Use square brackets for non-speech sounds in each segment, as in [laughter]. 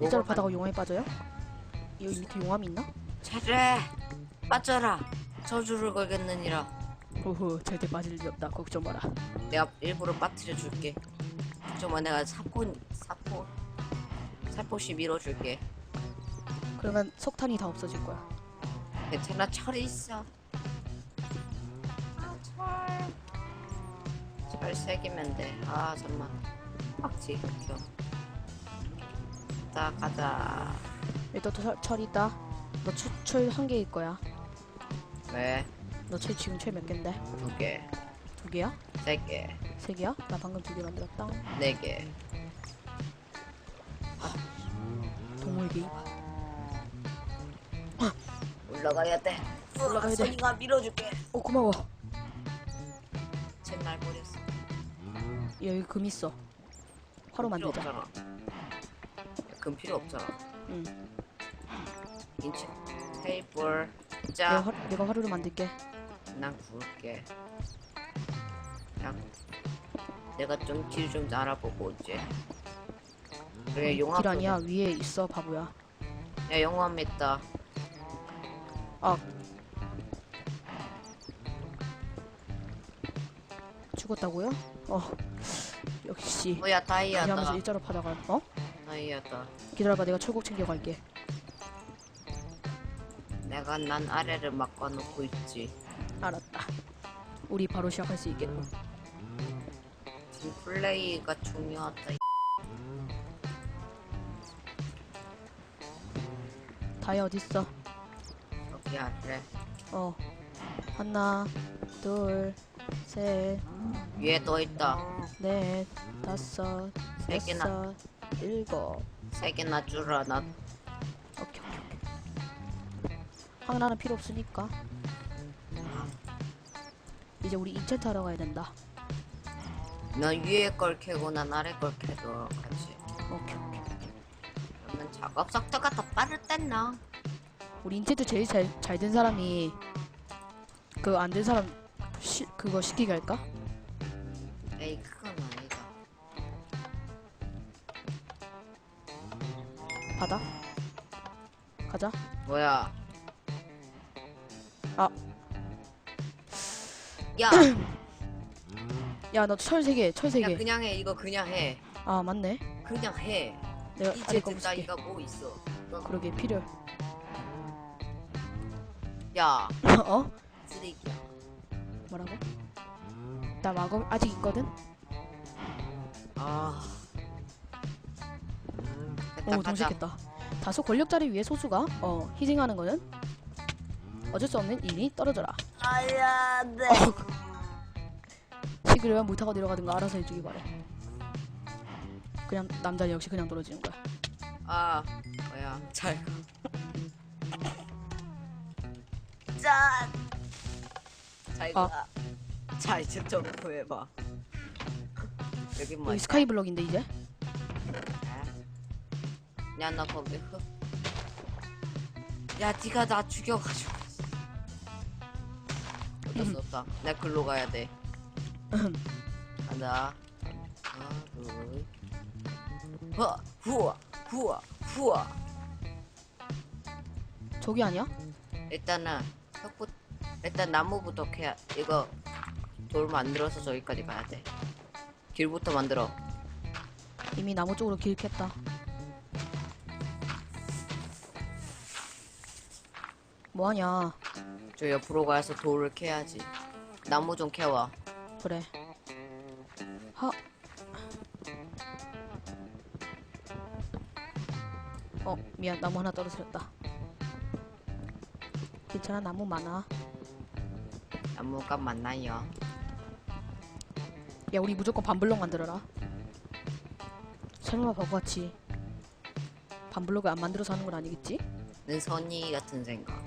일자로 바다가 용암에 빠져요? 여기 밑에 용암이 있나? 차례 빠져라. 저주를 걸겠느니라. 호호 절대 빠질 일 없다. 걱정 마라. 내가 일부러 빠뜨려 줄게. 정말 내가 사포 사포 살포시 밀어줄게. 그러면 석탄이 다 없어질 거야. 괜찮아 철이 있어. 아, 철철 새기면 돼아 잠만. 빡지 켜. 자 가자 일단 또 철, 철 있다 너철 한 개일 거야 왜? 너 철 지금 철 몇 갠데? 두 개, 두 개야? 세 개, 세 개야? 나 방금 두 개 만들었다 네 개. 동물 개입 올라가야 돼. 올라가야 돼. 선이가 밀어줄게. 어 고마워 쟤날 버렸어. 여기 금 있어 화로 만들자 금 필요 없잖아. 응 인치 테이블 내가, 짜. 화, 내가 화로를 만들게 난 구울게. 야, 내가 좀 길 좀 알아보고 오지. 그래 용암. 길 아니야 위에 있어 바보야 야 용암 있다. 죽었다고요? 어 역시 뭐야 다이아다. 일자로 파다가 어? 다이아다. 기다려봐 내가 철곡 챙겨갈게 내가 난 아래를 막아놓고 있지. 알았다 우리 바로 시작할 수 있겠고 지금 플레이가 중요하다. 이 다이 어딨어? 여기 아래. 어 하나 둘셋넷 위에 더 있다. 다섯 세 개나. 여섯 일곱 세 개나 주라. 나 오케이 오케이 오케이 하나는 필요 없으니까 이제 우리 인챈트 하러 가야 된다 너 위에 걸 캐고 난 아래 걸 캐도록 하지. 오케이 오케이 그러면 작업 속도가 더 빠르댔나? 우리 인챈트 제일 잘 잘 된 사람이 그 안 된 사람 시, 그거 시키게 할까? 아. 야, [clears throat] 야너철 세개철 세개 야 그냥 해. 이거 그냥 해. 아 맞네 그냥 해. 내가 이제 아래 거 붙일게 이가 뭐 있어? 너, 그러게 필요 야, [laughs] 어? 쓰레기야. 뭐라고? 나 마검 아직 있거든? 아. 됐다, 오 가자. 동식했다 다소 권력자를 위해 소수가 어 희생하는 거는 어쩔 수 없는 일이 떨어져라 아야, 네. 시그르면 물 타고 내려가든가 알아서 해주기 바래 그냥 남자 역시 그냥 떨어지는 거야 아, 뭐야? 잘 가. 짠. 잘 아. 가. 자 이제 점프해봐. 여기 뭐? 여기 스카이블럭인데 이제 야나 거기 흙. 야 네가 나 죽여가지고. 어쩔 수 없다. 나 글로 가야 돼. 간다. 하나, 둘. 후, 후아, 후아, 후아. 저기 아니야? 일단은 흙부 일단 나무부터 캐야 이거 돌 만들어서 저기까지 가야 돼. 길부터 만들어. 이미 나무 쪽으로 길 캤다 뭐하냐 저 옆으로 가서 돌을 캐야지. 나무 좀 캐와. 그래 하 어, 미안. 나무 하나 떨어뜨렸다. 괜찮아, 나무 많아. 나무가 많나요? 야, 우리 무조건 반블럭 만들어라. 설마 바보같이 반블럭을 안 만들어서 하는 건 아니겠지? 는 선이 같은 생각.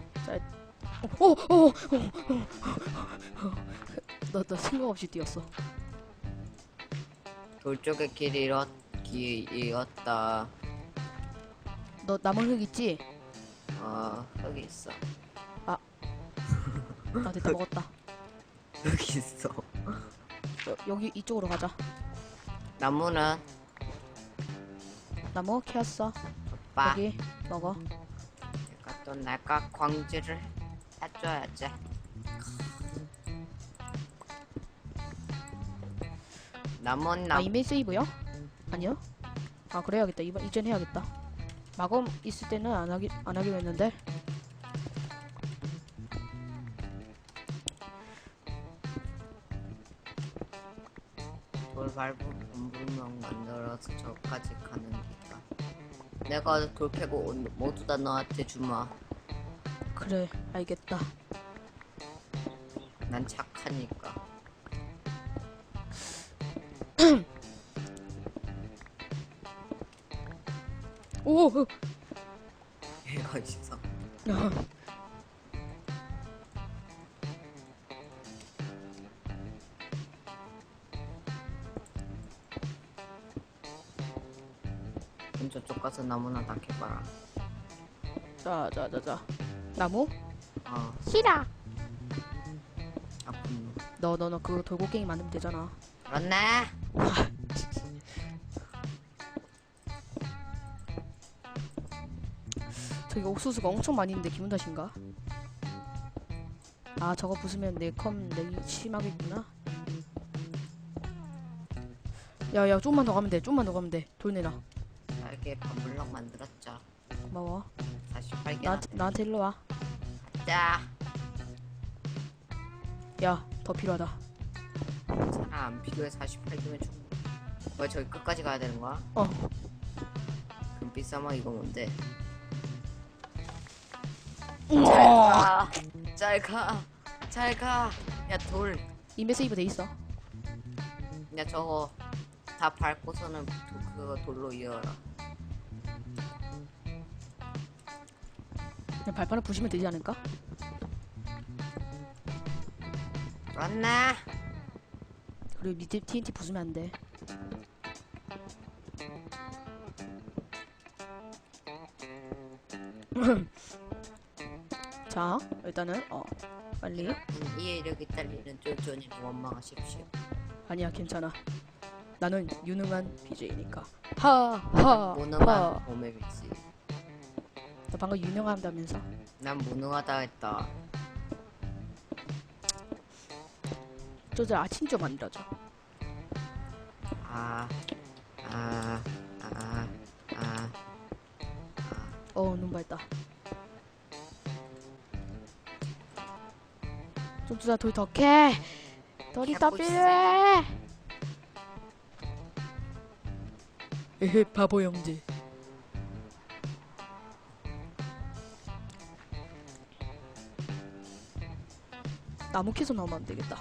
어, 어, 어, 어. 너, 너 생각 없이 뛰었어. 돌 쪽에 길 잃었, 길 잃었다. 너 남은 흙 있지? 어, 여기 있어. 나 됐다 먹었다. [laughs] 여기 있어. 여, 여기 이쪽으로 가자. 나무는 나무 캐었어. 먹어봐. 여기 먹어. 내가 또 내가 광질을 해 줘야지. 남은 아 남 이메일 세이브요? 아니요. 아 그래야겠다. 이번 이전 해야겠다. 마검 있을 때는 안 하기 안 하기로 했는데. 돌 밟고 분불명 만들어서 저까지 가는 기다. 내가 돌 캐고 온- 모두 다 너한테 주마. 그래 알겠다. 난 착하니까. [clears throat] 오. 어. 이거 있어. 그럼 저쪽 가서 나무나 다 캐봐라. 자자자자. 나무? 어, 싫어. 놈. 너너 너 그거 돌고갱이 만들면 되잖아. 그렇네. [laughs] 저기 옥수수가 엄청 많이 있는데 기분 탓인가? 아 저거 부수면 내컴 렉이 심하겠구나. 야야 좀만 더 가면 돼. 좀만 더 가면 돼. 돌 내놔. 날개 반블럭 만들었죠. 고마워. 48개 나한테 나한테 일로 와. 자, 야더 필요하다. 안 필요해 48개면 충분. 왜 저기 끝까지 가야 되는 거야? 어. 금빛 사막 이거 뭔데? 우와. 잘 가, 잘 가. 야 돌, 인베 세이브 돼 있어. 야 저거 다 밟고서는 도, 그거 돌로 이어라. 그냥 발판을 부시면 되지 않을까? 그렇네. 그리고 밑에 TNT 부수면 안 돼. [laughs] 자, 일단은 어 빨리 음, 이에 이렇게 딸리는 쫀쫀이를 원망하십시오. 아니야 괜찮아. 나는 유능한 BJ니까. 하하 무능한 빛이. 너 방금 유능한다면서? 난 무능하다 했다. 저저 아침 좀 만들어줘. 아, 아, 아, 아. 어, 눈 밝다. 좀 주자, 돌 더 캐! 돌이 더. 필요해! 에헤, 바보 형제. 나무 캐서 나오면 안 되겠다.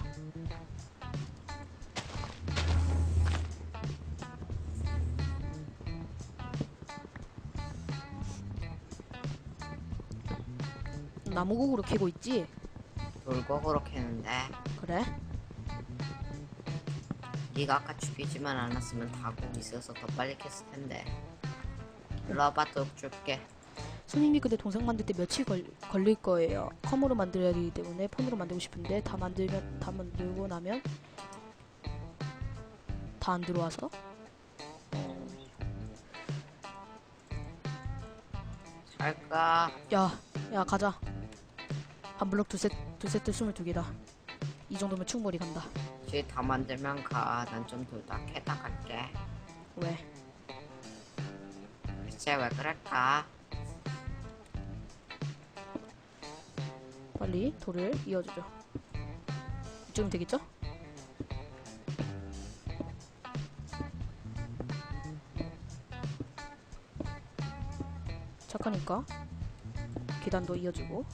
나무곡으로 캐고 있지? 돌곡으로 캐는데 그래? 네가 아까 죽이지만 않았으면 다곡 있어서 더 빨리 캤을 텐데. 일로 와봐 돌 줄게. 손님이 근데 동상 만들 때 며칠 걸, 걸릴 거예요. 컴으로 만들어야 되기 때문에 폰으로 만들고 싶은데 다 만들면 다 만들고 나면 다 안 들어와서 어, 잘 가. 야, 야 가자. 한 블럭 두세 두 세트 스물두 개다. 이 정도면 충분히 간다. 뒤에 다 만들면 가. 난 좀 돌다 캐다 갈게. 왜? 글쎄 왜 그럴까? 빨리 돌을 이어주죠. 이쯤 되겠죠? 착하니까 계단도 이어주고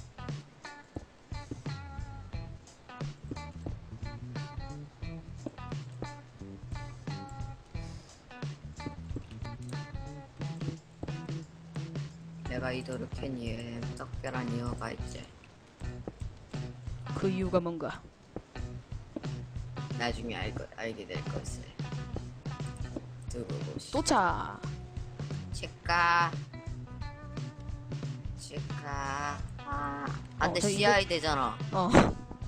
내가 이 돌을 캔 이유에 특별한 이유가 있지. 그 이유가 뭔가 나중에 알 거, 알게 될 것을. 두고 보시. 또차 치과. 치과. 아, 안 돼, 어, 저 이거- CI 되잖아. 어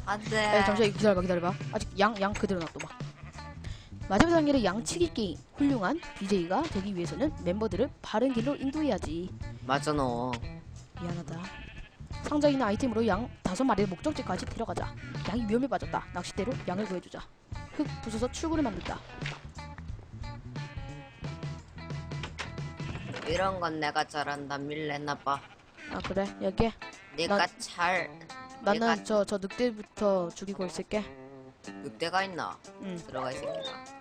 안 돼. 야, 잠시만 기다려봐 기다려봐 아직 양 양 그대로 놔둬봐 마지막 단계는 양치기 게임. 훌륭한 BJ가 되기 위해서는 멤버들을 바른 길로 인도해야지. 맞아 너. 미안하다. 상자에 있는 아이템으로 양 다섯 마리를 목적지까지 데려가자. 양이 위험에 빠졌다. 낚싯대로 양을 구해주자. 흙 부숴서 출구를 만든다. 이런 건 내가 잘한다 밀레나봐. 아 그래 여기 내가 나- 잘 나는 내가- 저 저 늑대부터 죽이고 있을게. 늑대가 있나? 응. 들어가 이 새끼가.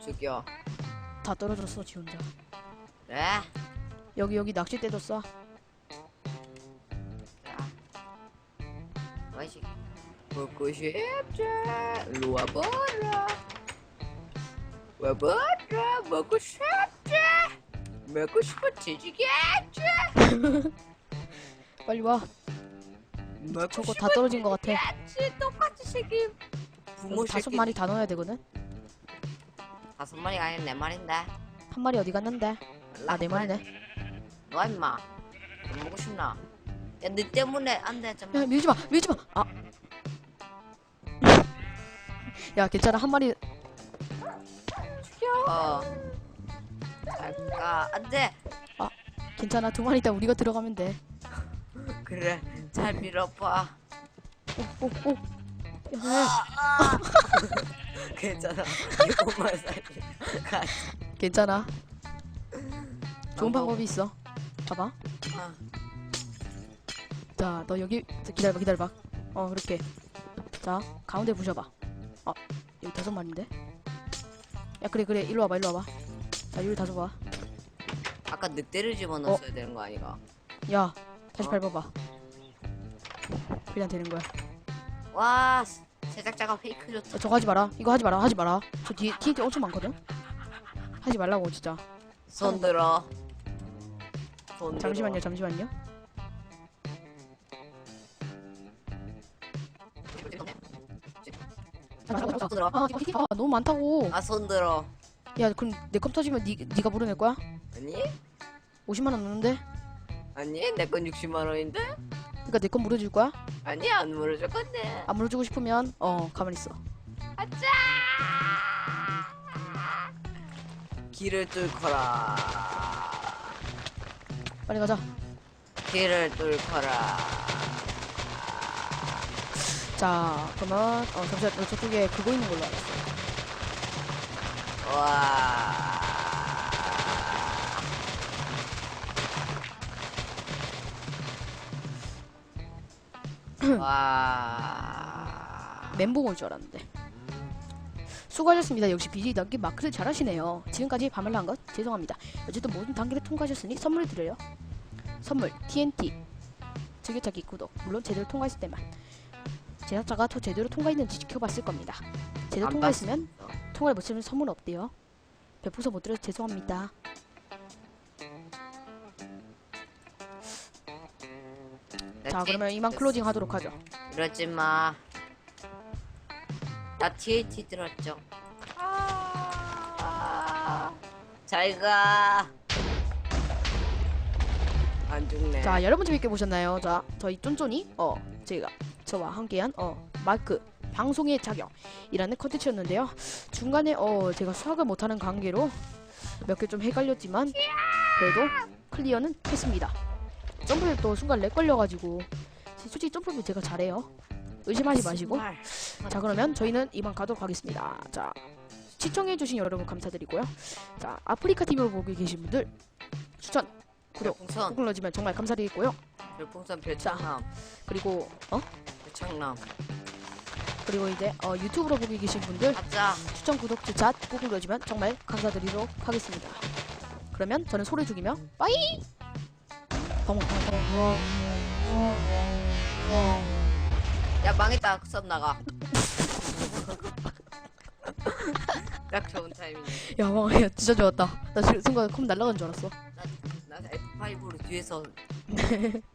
죽여. 다 떨어졌어 지 혼자. 그래. 여기 여기 낚싯대도 써. 자. 새끼. 먹고 싶지? 일로 와봐라. 와봐라. 먹고 싶지? 먹고 싶어 지지겠지? [laughs] 빨리 와. 먹고 저거 다 떨어진 것 같아. 싶지? 똑같이. 부모 다섯 새끼. 마리 다 넣어야 되거든. 다섯 마리가 아니라 네 마리인데. 한 마리 어디 갔는데? 아 네 마리네. 너 임마. 뭐 먹고 싶나? 야, 너 때문에 안 돼. 좀. 야 밀지 마, 밀지 마. 아. 야 괜찮아 한 마리 어. 잘가. 안 돼. 괜찮아 두 마리 있다 우리가 들어가면 돼. 그래. 잘 밀어봐. 오오오. 야, [laughs] 괜찮아. 이거만 살려. 가. 괜찮아. 좋은 방법. 방법이 있어. 봐봐. 아, 자, 너 여기 자, 기다려봐, 기다려봐. 어, 그렇게. 자, 가운데 부셔봐. 어, 여기 다섯 마리인데. 야, 그래, 그래, 일로 와봐, 일로 와봐. 자, 여기 다섯 와. 아까 늑대를 집어넣었어야 되는 거 아니가? 야, 다시 어? 밟아봐. 그냥 되는 거야. 와, 제작자가 페이크 줬다. 야, 저거 하지 마라. 이거 하지 마라, 하지 마라. 저 뒤에 TNT 엄청 많거든. 하지 말라고 진짜. 손 들어. 손 들어. 잠시만요, 잠시만요. 손 들어. 아, TNT 아, 너무 많다고. 아, 손 들어. 야, 그럼 내컴 터지면 니, 니가 물어낼 거야? 아니? 50만 원 넣는데? 아니, 내 건 60만 원인데? 그러니까 내 건 물어줄 거야? 아니, 안 물어줄 건데. 안 물어주고 싶으면 어 가만히 있어. 아짜! 길을 뚫거라. 빨리 가자. 길을 뚫거라. 자, 그러면 어 잠시만 너 저쪽에 그거 있는 걸로 알았어. 와. 와. 멘붕 올 줄 알았는데. 수고하셨습니다. 역시 BJ 단계 마크를 잘하시네요. 지금까지 밤을 한 것 죄송합니다. 어쨌든 모든 단계를 통과하셨으니 선물 드려요. 선물 TNT 즐겨찾기 구독 물론 제대로 통과했을 때만 제작자가 더 제대로 통과했는지 지켜봤을 겁니다. 제대로 안 통과했으면. 통과를 못하면 선물 없대요. 베풀어서 못 드려서 죄송합니다. 자? 그러면 이만. 클로징 하도록 하죠. 이러지 마. 나 TNT 들었죠. 아, 잘 가. 안 죽네. 자 여러분 재밌게 보셨나요? 자 저희 쫀쫀이 어 제가 저와 함께한 어 마크 방송의 자격이라는 컨텐츠였는데요. 중간에 어 제가 수학을 못하는 관계로 몇 개 좀 헷갈렸지만 그래도 클리어는 했습니다. 점프를 또 순간 렉 걸려가지고 솔직히 점프를 제가 잘해요. 의심하지 마시고. 자 그러면 저희는 이만 가도록 하겠습니다. 자 시청해주신 여러분 감사드리고요. 자 아프리카 TV로 보고 계신 분들 추천 구독 꾹 눌러주면 정말 감사드리고요. 별풍선 별창남, 그리고 어 별창남. 그리고 이제 어, 유튜브로 보고 계신 분들 가자. 추천 구독 주차 꾹 눌러주면 정말 감사드리도록 하겠습니다. 그러면 저는 소리 죽이며 빠이. 야 망했다. 수업 나가. [laughs] 딱 좋은 타이밍. 야, 와, 야, 진짜 좋았다. 나 지금 순간 컴 날라간 줄 알았어. 나 F5로 뒤에서 [laughs]